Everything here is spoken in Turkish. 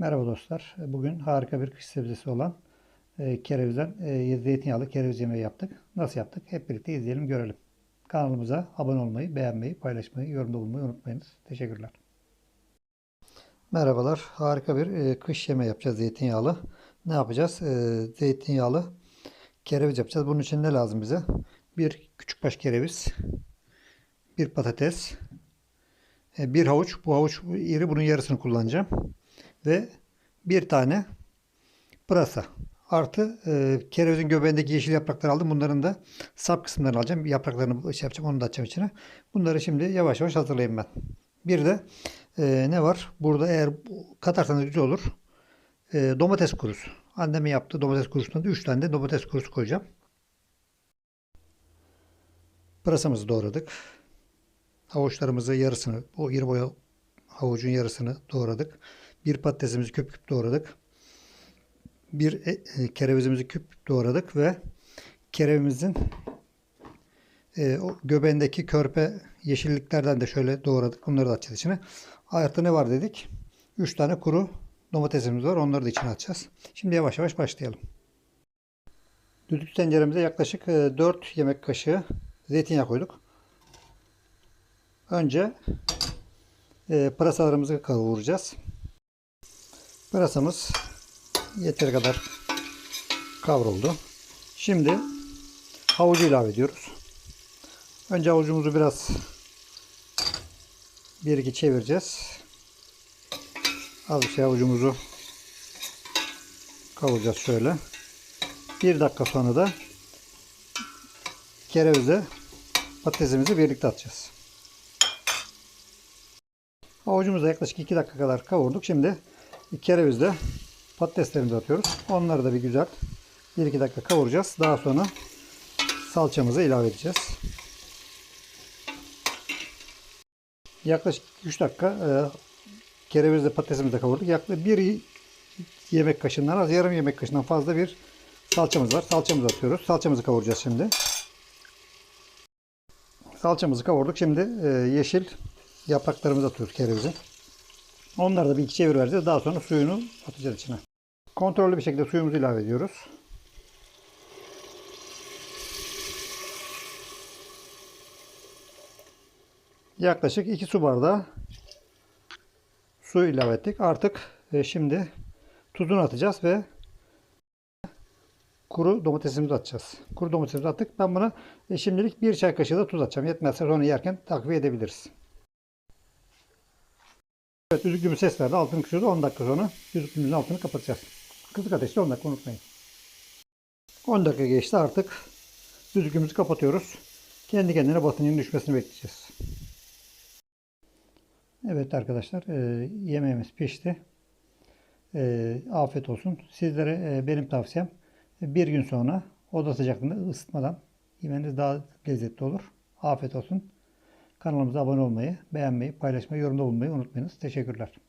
Merhaba dostlar. Bugün harika bir kış sebzesi olan e, kerevizden e, zeytinyağlı kereviz yemeği yaptık. Nasıl yaptık? Hep birlikte izleyelim, görelim. Kanalımıza abone olmayı, beğenmeyi, paylaşmayı, yorumda bulunmayı unutmayınız. Teşekkürler. Merhabalar. Harika bir e, kış yemeği yapacağız zeytinyağlı. Ne yapacağız? E, zeytinyağlı kereviz yapacağız. Bunun için ne lazım bize? Bir küçük baş kereviz, bir patates, e, bir havuç. Bu havuç iri bunun yarısını kullanacağım ve bir tane pırasa. Artı e, kerevizin göbeğindeki yeşil yaprakları aldım. Bunların da sap kısımlarını alacağım. Yapraklarını şey yapacağım. Onu da atacağım içine. Bunları şimdi yavaş yavaş hazırlayayım ben. Bir de e, ne var? Burada eğer katarsanız güzel olur. E, domates kurusu. Annemin yaptığı domates kurusundan da 3 tane de domates kurusu koyacağım. Pırasamızı doğradık. Havuçlarımızı yarısını, o iri boya havucun yarısını doğradık. Bir patatesimizi küp küp doğradık. Bir e, e, kerevizimizi küp küp doğradık ve kerevimizin e, o göbeğindeki körpe yeşilliklerden de şöyle doğradık. Bunları da atacağız içine. Artı ne var dedik? 3 tane kuru domatesimiz var. Onları da içine atacağız. Şimdi yavaş yavaş başlayalım. Düdüklü tenceremize yaklaşık e, 4 yemek kaşığı zeytinyağı koyduk. Önce e, pırasalarımızı kavuracağız. Pırasamız yeteri kadar kavruldu. Şimdi havucu ilave ediyoruz. Önce havucumuzu biraz bir iki çevireceğiz. Az şey havucumuzu kavuracağız şöyle. Bir dakika sonra da kerevizle patatesimizi birlikte atacağız. Havucumuzu yaklaşık 2 dakika kadar kavurduk. Şimdi kerevizle patateslerimizi atıyoruz. Onları da bir güzel 1-2 dakika kavuracağız. Daha sonra salçamızı ilave edeceğiz. Yaklaşık 3 dakika e, kerevizle patatesimizi de kavurduk. Yaklaşık bir yemek kaşığından az yarım yemek kaşığından fazla bir salçamız var. Salçamızı atıyoruz. Salçamızı kavuracağız şimdi. Salçamızı kavurduk. Şimdi e, yeşil yapraklarımızı atıyoruz kerevizin. Onları da bir iki çevir vereceğiz. Daha sonra suyunu atacağız içine. Kontrollü bir şekilde suyumuzu ilave ediyoruz. Yaklaşık 2 su bardağı su ilave ettik. Artık e, şimdi tuzunu atacağız ve kuru domatesimizi atacağız. Kuru domatesimizi attık. Ben buna e, şimdilik bir çay kaşığı da tuz atacağım. Yetmezse sonra yerken takviye edebiliriz. Evet düdüklümüz ses verdi. Altını kısıyordu. 10 dakika sonra düdüklümüzün altını kapatacağız. Kısık ateşte 10 dakika unutmayın. 10 dakika geçti artık. Düdüklümüzü kapatıyoruz. Kendi kendine basıncının düşmesini bekleyeceğiz. Evet arkadaşlar e, yemeğimiz pişti. E, afiyet olsun. Sizlere e, benim tavsiyem bir gün sonra oda sıcaklığında ısıtmadan yemeniz daha lezzetli olur. Afiyet olsun. Kanalımıza abone olmayı, beğenmeyi, paylaşmayı, yorumda bulunmayı unutmayınız. Teşekkürler.